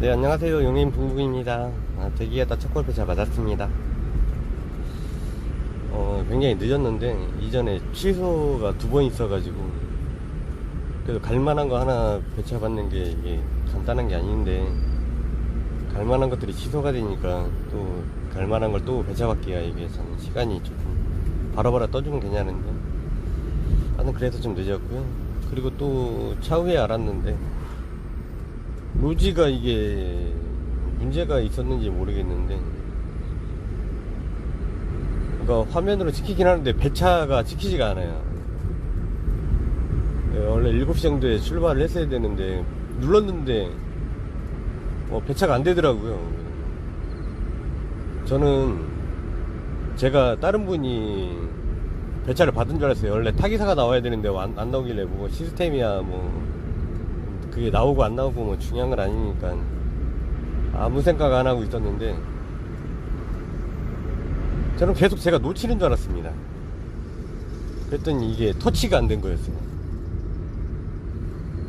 네 안녕하세요. 용인 bun국입니다. 아, 대기하다 첫 골프 잘 맞았습니다. 어 굉장히 늦었는데 이전에 취소가 두 번 있어가지고 그래도 갈만한 거 하나 배차받는 게 이게 간단한 게 아닌데 갈만한 것들이 취소가 되니까 또 갈만한 걸 또 배차받기가 이게 참 시간이 조금 바로바로 떠주면 괜찮은데. 나는 그래서 좀 늦었고요. 그리고 또 차후에 알았는데 로지가 이게 문제가 있었는지 모르겠는데. 그러니까 화면으로 찍히긴 하는데 배차가 찍히지가 않아요. 예, 원래 7시 정도에 출발을 했어야 되는데 눌렀는데 어, 배차가 안 되더라고요. 저는 제가 다른 분이 배차를 받은 줄 알았어요. 원래 타기사가 나와야 되는데 안, 안 나오길래 뭐 시스템이야 뭐 그게 나오고 안 나오고 뭐 중요한 건 아니니까 아무 생각 안 하고 있었는데 저는 계속 제가 놓치는 줄 알았습니다. 그랬더니 이게 터치가 안 된 거였어요.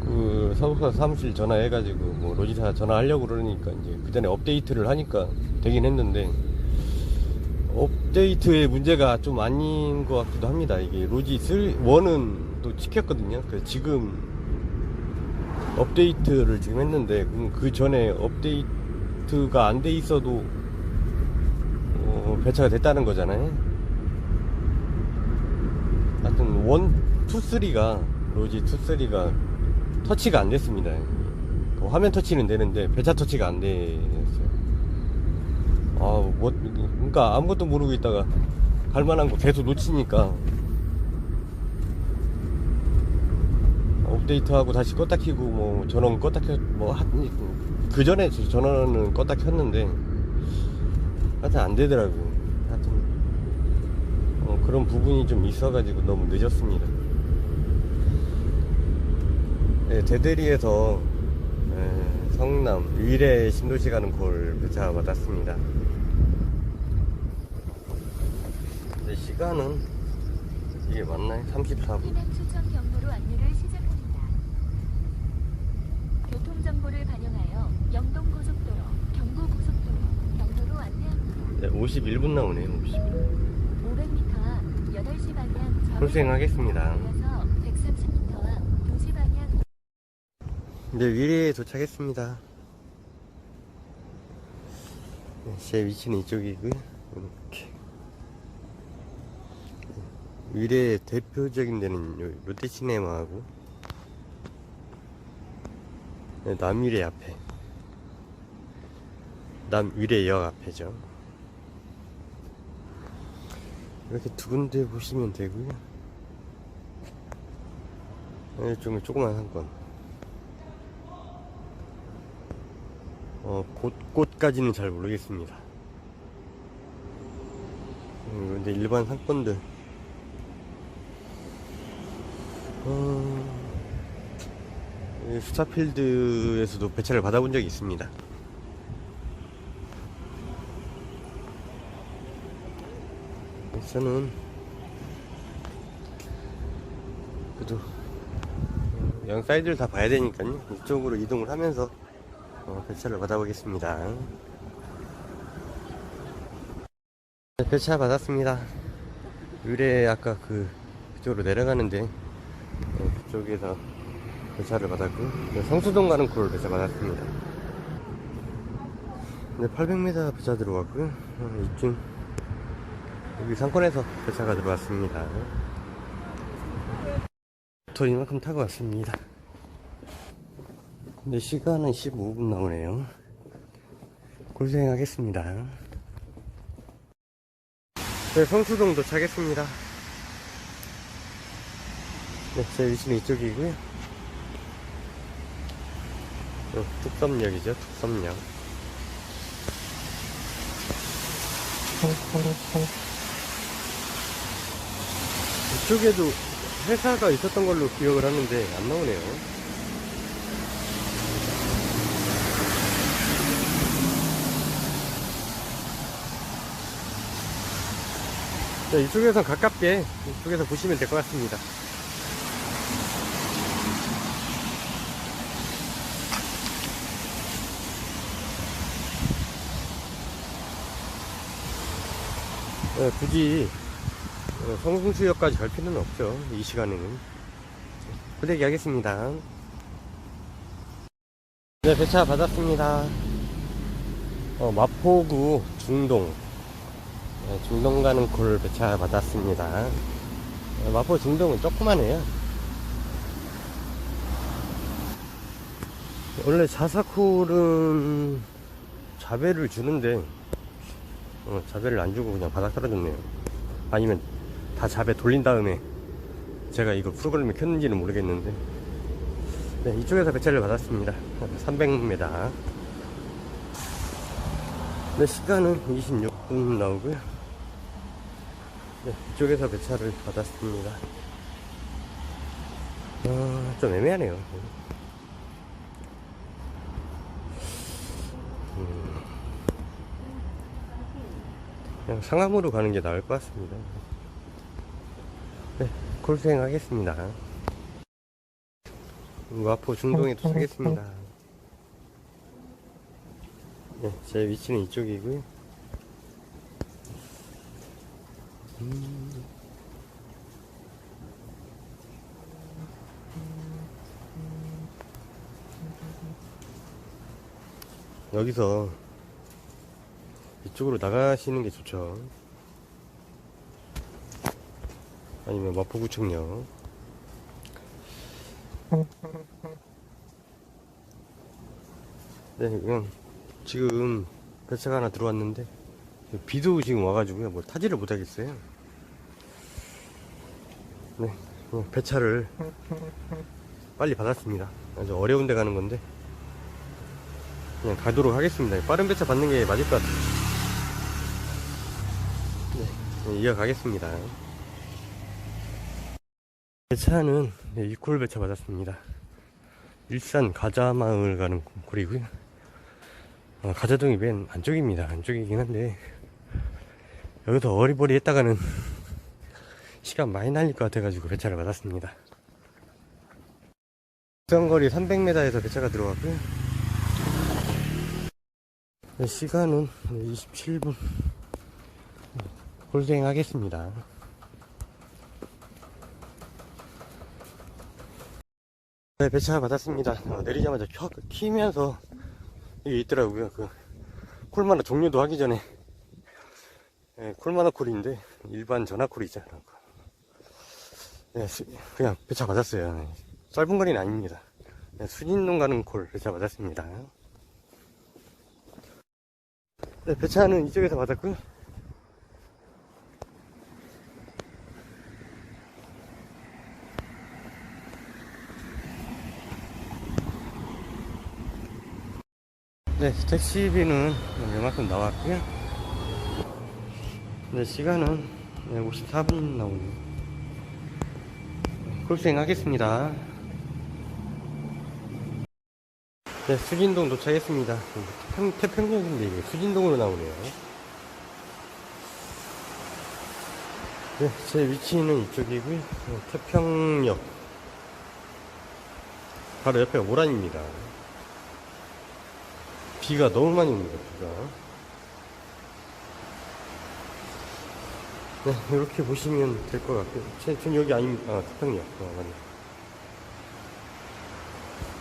그 사무사 사무실 전화해가지고 뭐 로지사 전화하려고 그러니까 이제 그 전에 업데이트를 하니까 되긴 했는데 업데이트의 문제가 좀 아닌 것 같기도 합니다. 이게 로지 3, 1은 또 찍혔거든요. 그래서 지금 업데이트를 지금 했는데 그 전에 업데이트가 안 돼 있어도 어, 배차가 됐다는 거잖아요. 하여튼 1, 2, 3가 로지 2, 3가 터치가 안 됐습니다. 그 화면 터치는 되는데 배차 터치가 안 됐어요. 아, 뭐, 그러니까 아무것도 모르고 있다가 갈만한 거 계속 놓치니까 업데이트하고 다시 껐다 키고 뭐 전원 껐다 켜뭐그 전에 전원은 껐다 켰는데 하여튼 안 되더라고요. 하여튼 어, 그런 부분이 좀 있어가지고 너무 늦었습니다. 네, 대대리에서 네, 성남 위례 신도시 가는 골 배차 받았습니다. 시간은 이게 맞나요? 34분. 교통정보를 반영하여 영동고속도로, 경부고속도로, 경로로 안내합니다. 네, 51분 나오네요. 51분. 500m 앞 8시 방향 좌회전 고생하겠습니다. 이어서 130m 앞 2시 방향 네, 위례에 도착했습니다. 네, 제 위치는 이쪽이고요. 이렇게. 위례의 대표적인 데는 요 롯데시네마하고 네, 남위례 앞에 남위례역 앞에죠. 이렇게 두 군데 보시면 되고요. 네, 이쪽은 조그만 한 건. 어, 곳곳까지는 잘 모르겠습니다. 음, 근데 일반 상권들, 어, 이 스타필드에서도 배차를 받아본 적이 있습니다. 저는 그래도 양 사이드를 다 봐야 되니까요. 이쪽으로 이동을 하면서 어, 배차를 받아보겠습니다. 네, 배차 받았습니다. 의뢰 아까 그 그쪽으로 내려가는데 어, 그쪽에서 배차를 받았고 네, 성수동 가는 콜 배차 받았습니다. 네, 800m 배차 들어갔고요. 어, 이쯤 여기 상권에서 배차가 들어왔습니다. 더 이만큼 타고 왔습니다. 근데 시간은 15분 나오네요. 고생하겠습니다. 네, 성수동 도착했습니다. 네, 제 위치는 이쪽이고요. 어, 툭섬역이죠, 툭섬역. 이쪽에도 회사가 있었던 걸로 기억을 하는데 안 나오네요. 자, 이쪽에서 가깝게 이쪽에서 보시면 될 것 같습니다. 네, 굳이 어, 성승수역까지 갈 필요는 없죠. 이 시간에는. 부대기 하겠습니다. 네, 배차 받았습니다. 어, 마포구 중동. 네, 중동 가는 콜 배차 받았습니다. 어, 마포 중동은 조그만해요. 원래 자사콜은 자배를 주는데, 어, 자배를 안 주고 그냥 바닥 떨어졌네요. 아니면 다 자배 돌린 다음에 제가 이거 프로그램을 켰는지는 모르겠는데, 네, 이쪽에서 배차를 받았습니다. 300m. 네, 시간은 26분 나오고요. 네, 이쪽에서 배차를 받았습니다. 어, 좀 애매하네요. 그냥 상암으로 가는 게 나을 것 같습니다. 네, 콜수행 하겠습니다. 마포 중동에 도착했습니다. 네, 제 위치는 이쪽이고요. 음. 여기서 이쪽으로 나가시는 게 좋죠. 아니면 마포구청역. 네, 그냥 지금 배차가 하나 들어왔는데 비도 지금 와가지고요. 뭐 타지를 못하겠어요. 네, 뭐 배차를 빨리 받았습니다. 아주 어려운 데 가는 건데 그냥 가도록 하겠습니다. 빠른 배차 받는 게 맞을 것 같아요. 네, 네, 이어가겠습니다. 배차는 네, 이콜 배차 받았습니다. 일산 가자마을 가는 콜이고요. 어, 가자동이 맨 안쪽입니다. 안쪽이긴 한데 여기서 어리버리 했다가는 시간 많이 날릴 것 같아가지고 배차를 받았습니다. 수영거리 300m에서 배차가 들어왔고요. 네, 시간은 27분 홀수행 하겠습니다. 네, 배차 받았습니다. 어, 내리자마자 켜, 키면서 이게 있더라고요. 그 콜마나 종료도 하기 전에 네, 콜마나 콜인데 일반 전화 콜이 있잖아요. 네, 수- 그냥 배차 받았어요. 네, 짧은 거리는 아닙니다. 네, 순인동 가는 콜 배차 받았습니다. 네, 배차는 이쪽에서 받았고요. 네, 택시비는 이만큼 나왔고요. 네, 시간은 54분 나오네요. 콜수행 하겠습니다. 네, 수진동 도착했습니다. 태평, 태평역인데 이게 수진동으로 나오네요. 네, 제 위치는 이쪽이고요. 네, 태평역. 바로 옆에 오란입니다. 비가 너무 많이 옵니다, 비가. 네, 이렇게 보시면 될 것 같고요. 제, 전 여기 아닙니다. 아, 태평역. 아, 맞네.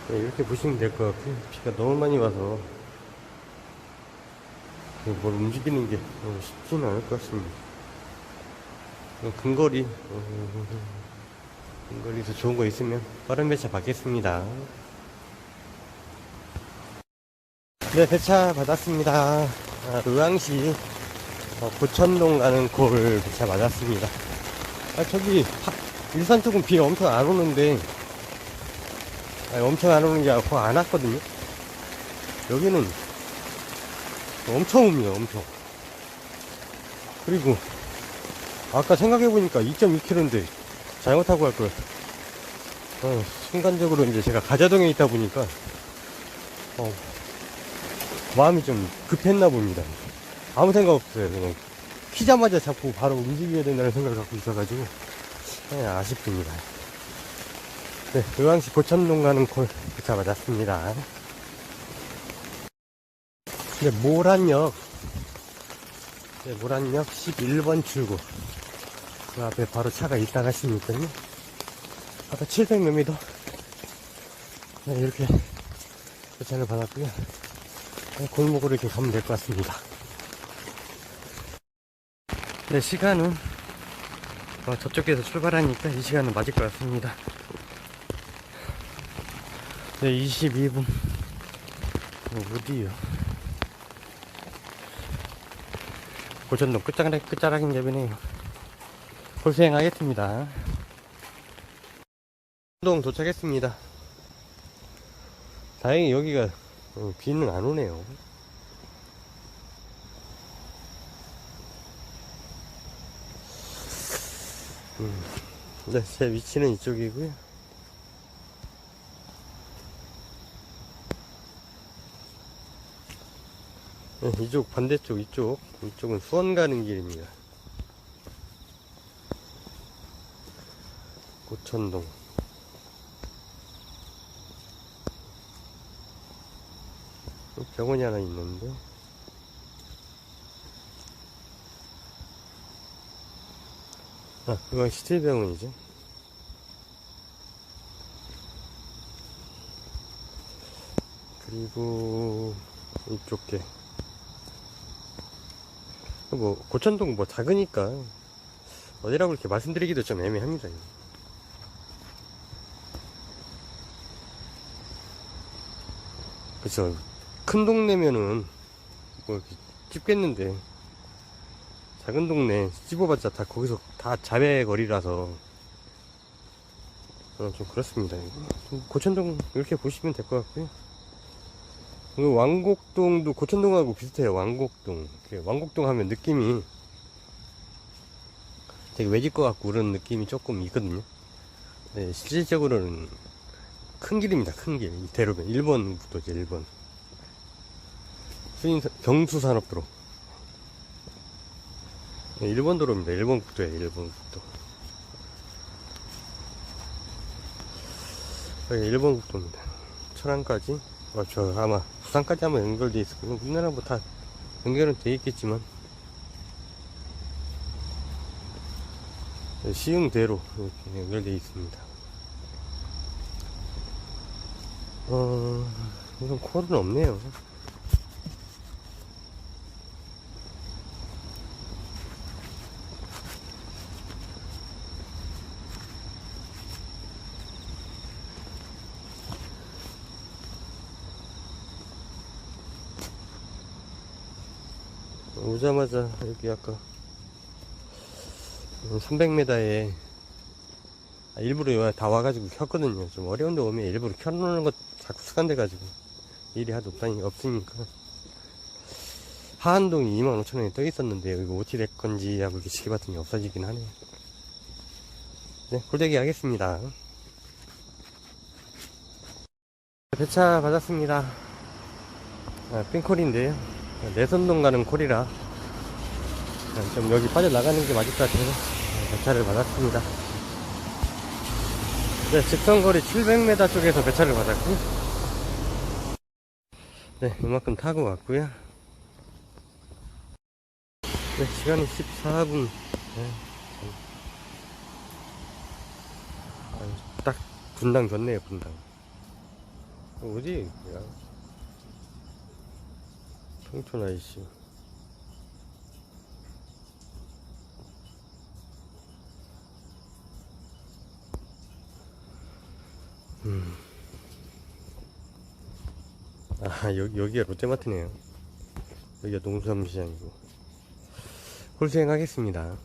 네, 이렇게 보시면 될 것 같고요. 비가 너무 많이 와서 이뭘 움직이는 게 어, 쉽지는 않을 것 같습니다. 어, 근거리, 어, 근거리에서 좋은 거 있으면 빠른 배차 받겠습니다. 네, 배차 받았습니다. 아, 의왕시 어, 고천동 가는 콜 배차 맞았습니다. 아, 저기 하- 일산 쪽은 비가 엄청 안 오는데 아니, 엄청 안 오는 게 아니고 안 왔거든요. 여기는 엄청 옵니다, 엄청. 그리고 아까 생각해보니까 2.2km인데 잘못하고 갈 걸. 어, 순간적으로 이제 제가 가자동에 있다 보니까 어, 마음이 좀 급했나 봅니다. 아무 생각 없어요. 그냥 키자마자 잡고 바로 움직여야 된다는 생각을 갖고 있어가지고 그냥 아쉽습니다. 네, 의왕시 고천동 가는 콜 맞았습니다. 네, 모란역 네, 모란역 11번 출구. 그 앞에 바로 차가 있다 가시니까요. 아까 700몇 미터. 네, 이렇게 배차를 받았고요. 네, 골목으로 이렇게 가면 될 것 같습니다. 네, 시간은 어, 저쪽에서 출발하니까 이 시간은 맞을 것 같습니다. 네, 22분. 어, 어디요? 고전동 끝자락, 끝자락인 ገብ이네요. 홀수행하겠습니다. 동 도착했습니다. 다행히 여기가 어, 비는 안 오네요. 음, 네, 제 위치는 이쪽이고요. 네, 이쪽 반대쪽 이쪽 이쪽은 수원 가는 길입니다. 고천동 또 병원이 하나 있는데 아 이건 시티병원이죠 그리고 이쪽 게뭐 고천동 뭐 작으니까 어디라고 이렇게 말씀드리기도 좀 애매합니다. 이거. 그쵸. 큰 동네면은 뭐 이렇게 찝겠는데 작은 동네 찝어봤자 다 거기서 다 자배 거리라서 어, 좀 그렇습니다. 이거. 좀 고천동 이렇게 보시면 될 것 같고요. 그 왕곡동도 고천동하고 비슷해요. 왕곡동. 그 왕곡동 하면 느낌이 되게 외질 것 같고 그런 느낌이 조금 있거든요. 네, 실질적으로는 큰 길입니다. 큰 길. 이 대로변. 1번부터 이제 1번. 수인, 경수산업도로. 네, 1번 도로입니다. 1번부터예요. 1번부터. 여기 1번 국도입니다. 철안까지. 어, 저 아마 부산까지 한번 연결돼 있을 거예요. 우리나라 뭐 다 연결은 돼 있겠지만. 네, 시흥대로 이렇게 연결돼 있습니다. 어, 이건 콜은 없네요. 오자마자 여기 아까 300m에 일부러 여기 다 와가지고 켰거든요. 좀 어려운데 오면 일부러 켜놓는 것 자꾸 습관돼가지고 일이 하도 없다니 없으니까 하안동이 25,000원에 떠 있었는데 이거 어떻게 될 건지 하고 이렇게 시계봤더니 없어지긴 하네요. 네, 골대기 하겠습니다. 배차 받았습니다. 아, 핀콜인데요. 내선동 가는 콜이라 좀 여기 빠져나가는 게 맞을 것 같아서 배차를 받았습니다. 네, 직선거리 700m 쪽에서 배차를 받았고 네, 이만큼 타고 왔고요. 네, 시간이 14분. 네, 딱 분당 좋네요, 분당. 어디, 야. 평촌 아이씨. 아, 여기, 여기가 롯데마트네요. 여기가 농수산시장이고. 홀수행 하겠습니다.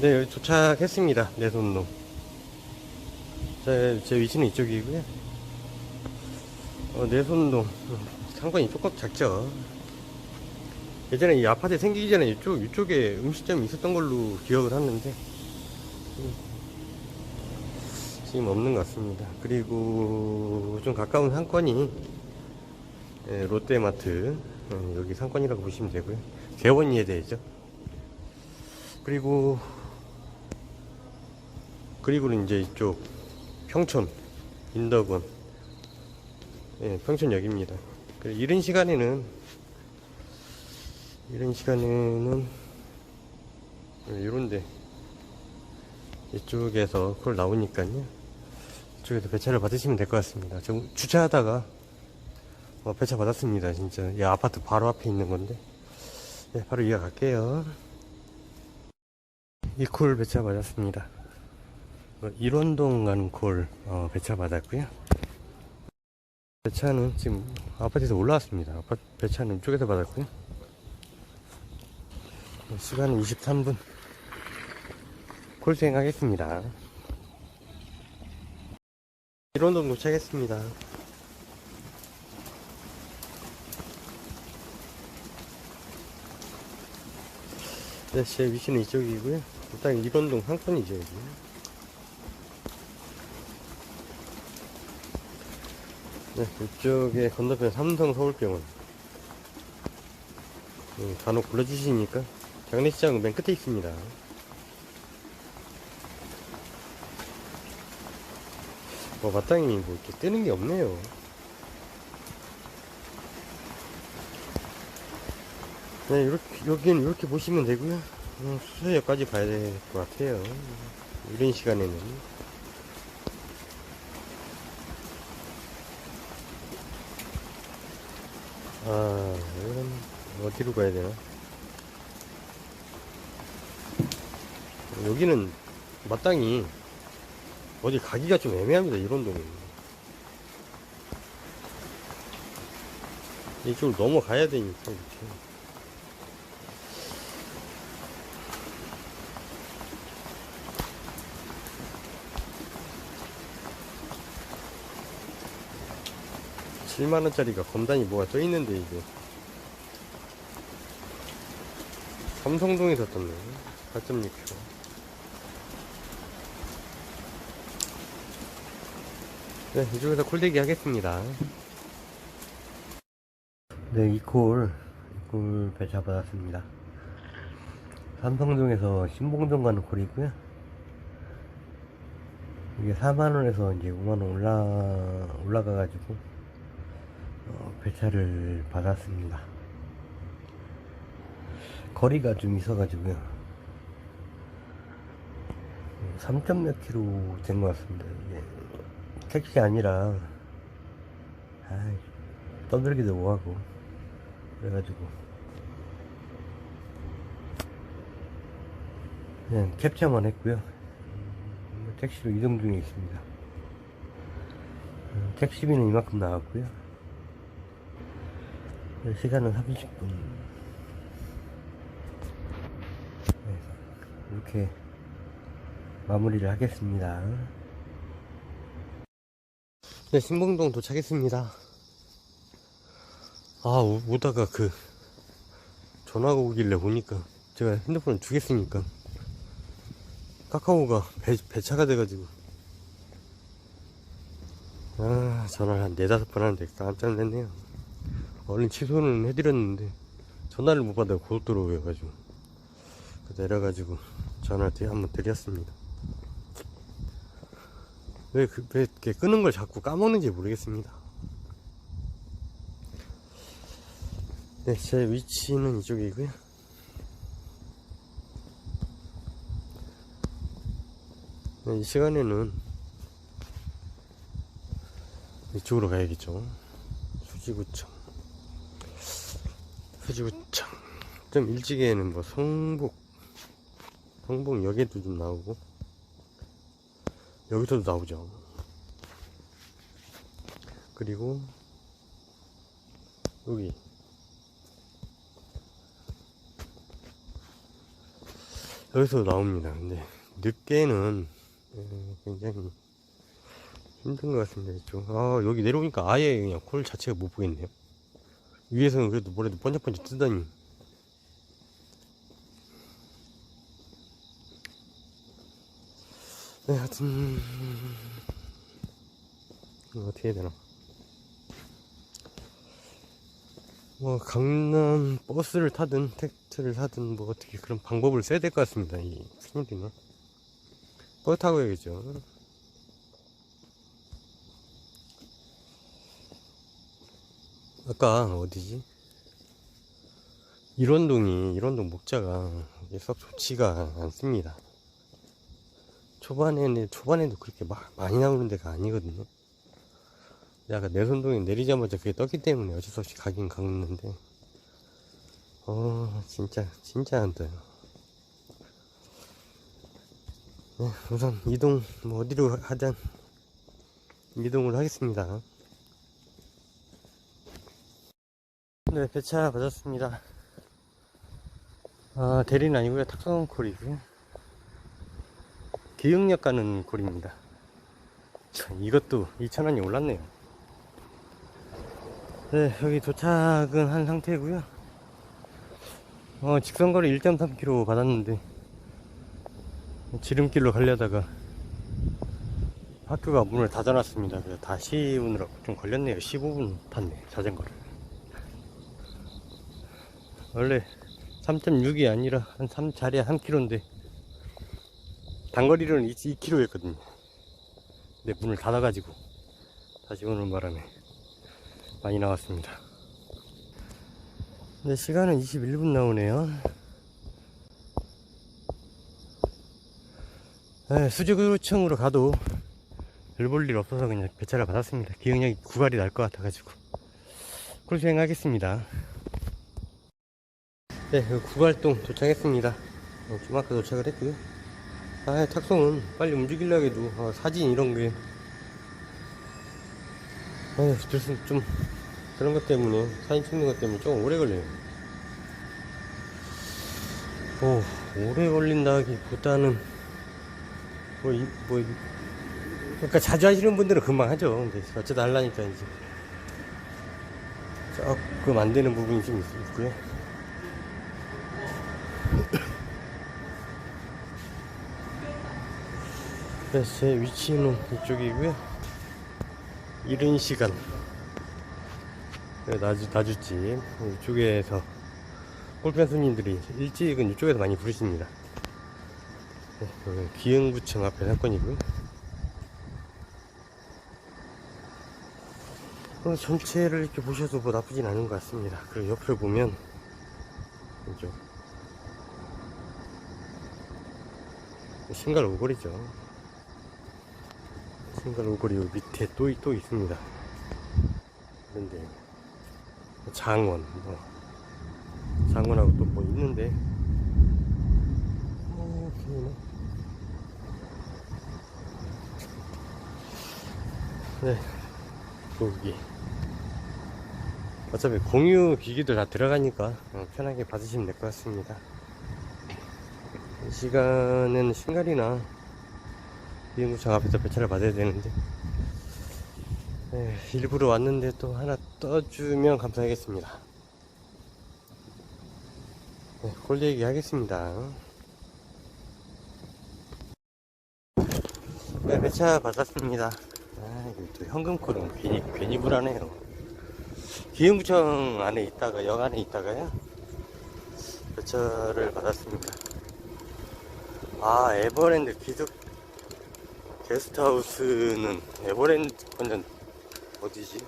네, 여기 도착했습니다. 내손동. 제, 제 위치는 이쪽이고요. 어, 내손동. 상권이 조금 작죠. 예전에 이 아파트 생기기 전에 이쪽, 이쪽에 음식점이 있었던 걸로 기억을 하는데, 음, 지금 없는 것 같습니다. 그리고 좀 가까운 상권이, 예, 롯데마트, 예, 여기 상권이라고 보시면 되고요. 개원이에 대해죠. 그리고, 그리고는 이제 이쪽, 평촌, 인덕원, 예, 평촌역입니다. 그 이른 시간에는 이런 시간에는 이런데 이쪽에서 콜 나오니까요. 이쪽에서 배차를 받으시면 될 것 같습니다. 좀 주차하다가 어, 배차 받았습니다. 진짜 이 아파트 바로 앞에 있는 건데 네, 바로 이어갈게요. 이 콜 배차 받았습니다. 어, 일원동 가는 콜 어, 배차 받았고요. 배차는 지금 아파트에서 올라왔습니다. 아파트 배차는 이쪽에서 받았고요. 네, 시간은 23분. 콜 수행하겠습니다. 일원동 도착했습니다. 네, 제 위치는 이쪽이고요. 일단 일원동 상권이죠, 여기. 네, 이쪽에 건너편 삼성 서울병원. 음, 간혹 불러주시니까 장례시장은 맨 끝에 있습니다. 뭐 마땅히 뭐 이렇게 뜨는 게 없네요. 네, 이렇게 여기는 이렇게 보시면 되고요. 음, 수서역까지 가야 될 것 같아요. 이런 시간에는. 아, 이건 어디로 가야 되나? 여기는 마땅히 어디 가기가 좀 애매합니다. 이런 동네. 이쪽으로 넘어가야 되니까 이렇게. 칠만원짜리가 검단이 뭐가 쪄 있는데 이게 삼성동에서 떴네 4.6kg 네 이쪽에서 콜대기 하겠습니다 네 이콜 이콜 배차 받았습니다 삼성동에서 신봉동 가는 콜이고요 이게 4만원에서 이제 5만원 올라 올라가가지고 어, 배차를 받았습니다. 거리가 좀 있어가지고요. 3점 몇 킬로 된 것 같습니다. 이게 택시 아니라, 아 떠들기도 뭐하고, 그래가지고, 그냥 캡처만 했고요. 음, 택시로 이동 중에 있습니다. 음, 택시비는 이만큼 나왔고요. 시간은 30분. 이렇게 마무리를 하겠습니다. 네, 신봉동 도착했습니다. 아, 오- 오다가 그, 전화가 오길래 보니까 제가 핸드폰을 주겠으니까 카카오가 배, 배차가 돼가지고 아, 전화를 한 네다섯 번 하는데 깜짝 놀랐네요. 얼른 취소는 해드렸는데 전화를 못 받아요 고속도로 여가지고 그 내려가지고 전화를 한번 드렸습니다 왜, 그, 왜 이렇게 끄는 걸 자꾸 까먹는지 모르겠습니다. 네, 제 위치는 이쪽이고요. 네, 이 시간에는 이쪽으로 가야겠죠. 수지구청. 수지구청. 좀 일찍에는 뭐 성북 성북역에도 좀 나오고 여기서도 나오죠. 그리고 여기. 여기서도 나옵니다. 근데 늦게는 에, 굉장히 힘든 것 같습니다 이쪽. 아 여기 내려오니까 아예 그냥 콜 자체가 못 보겠네요. 위에서는 그래도 뭐래도 번쩍번쩍 뜨다니 네 하여튼. 이거 어떻게 해야 되나? 뭐 강남 버스를 타든 택시를 타든 뭐 어떻게 그런 방법을 써야 될 것 같습니다 이 큰일이네 버스 타고 가야겠죠. 아까 어디지? 일원동이 일원동 목자가 썩 좋지가 않습니다. 초반에는 초반에도 그렇게 막 많이 나오는 데가 아니거든요. 약간 내손동에 내리자마자 그게 떴기 때문에 어쩔 수 없이 가긴 갔는데 어 진짜 진짜 안 떠요. 네, 우선 이동 뭐 어디로 하든 이동을 하겠습니다. 네, 배차 받았습니다. 아, 대리는 아니고요. 콜이고 요. 기흥역 가는 콜입니다. 참, 이것도 2,000원이 올랐네요. 네, 여기 도착은 한 상태고요. 어, 직선거리 1.3km 받았는데 지름길로 가려다가 학교가 문을 닫아놨습니다. 그래서 다시 오느라고 좀 걸렸네요. 15분 탔네, 자전거를. 원래 3.6이 아니라 한 3, 자리에 3km인데 단거리로는 2km 였거든요. 근데 문을 닫아가지고 다시 오는 바람에 많이 나왔습니다. 근데 시간은 21분 나오네요. 네, 수직구청으로 가도 별 볼 일 없어서 그냥 배차를 받았습니다. 기억력이 구갈이 날 것 같아가지고 꿀 수행하겠습니다. 네, 그 구갈동 도착했습니다. 어, 좀 아까 도착을 했고요. 아, 탁송은 빨리 움직이려고 해도 어, 사진 이런 게 아휴, 좀 그런 것 때문에 사진 찍는 것 때문에 조금 오래 걸려요. 오, 오래 걸린다기보다는 뭐, 이, 뭐, 이- 그러니까 자주 하시는 분들은 금방 하죠. 근데 어쩌다 하려니까 이제 조금 안 되는 부분이 좀 있- 있고요. 그래서 제 위치는 이쪽이고요. 이른 시간. 네, 나주, 나주집. 이쪽에서 골프장 손님들이 일찍은 이쪽에서 많이 부르십니다. 네, 기흥구청 앞에 사건이고요. 어, 전체를 이렇게 보셔도 뭐 나쁘진 않은 것 같습니다. 그리고 옆을 보면 이쪽 신갈 오거리죠. 신갈 오거리 여기 밑에 또, 또 있습니다. 그런데 장원, 뭐 장원하고 또 뭐 있는데 어. 네, 거기 어차피 공유 기기도 다 들어가니까 어, 편하게 받으시면 될 것 같습니다. 이 시간에는 신갈이나 비행구청 앞에서 배차를 받아야 되는데 네, 일부러 왔는데 또 하나 떠주면 감사하겠습니다. 네, 콜 얘기 하겠습니다. 네, 배차 받았습니다. 아, 또 현금콜은 괜히, 괜히 불안해요. 기흥구청 안에 있다가, 역 안에 있다가요. 배차를 받았습니다. 아, 에버랜드 기숙 게스트하우스는 에버랜드 완전 어디지?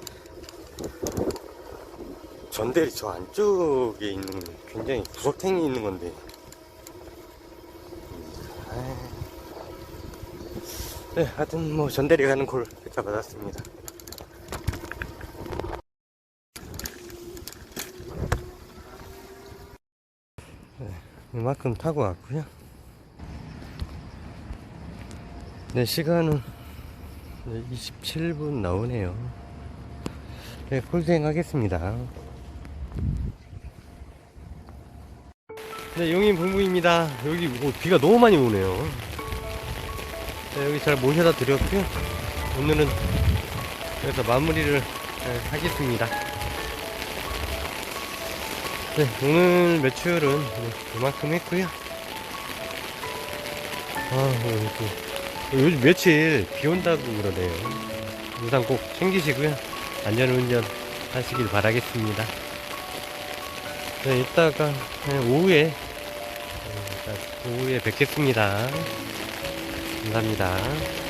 전대리 저 안쪽에 있는 굉장히 구석탱이 있는 건데. 아이. 네, 하여튼 뭐 전대리 가는 콜 배차 받았습니다. 네, 이만큼 타고 왔고요. 네, 시간은 27분 나오네요. 네, 콜수행 하겠습니다. 네, 용인 본부입니다. 여기 뭐 비가 너무 많이 오네요. 네, 여기 잘 모셔다 드렸고요. 오늘은 그래서 마무리를 네, 하겠습니다. 네, 오늘 매출은 네, 이만큼 했고요. 아, 또 요즘 며칠 비 온다고 그러네요. 우산 꼭 챙기시고요. 안전운전 하시길 바라겠습니다. 네, 이따가 네, 오후에 네, 이따 오후에 뵙겠습니다. 감사합니다.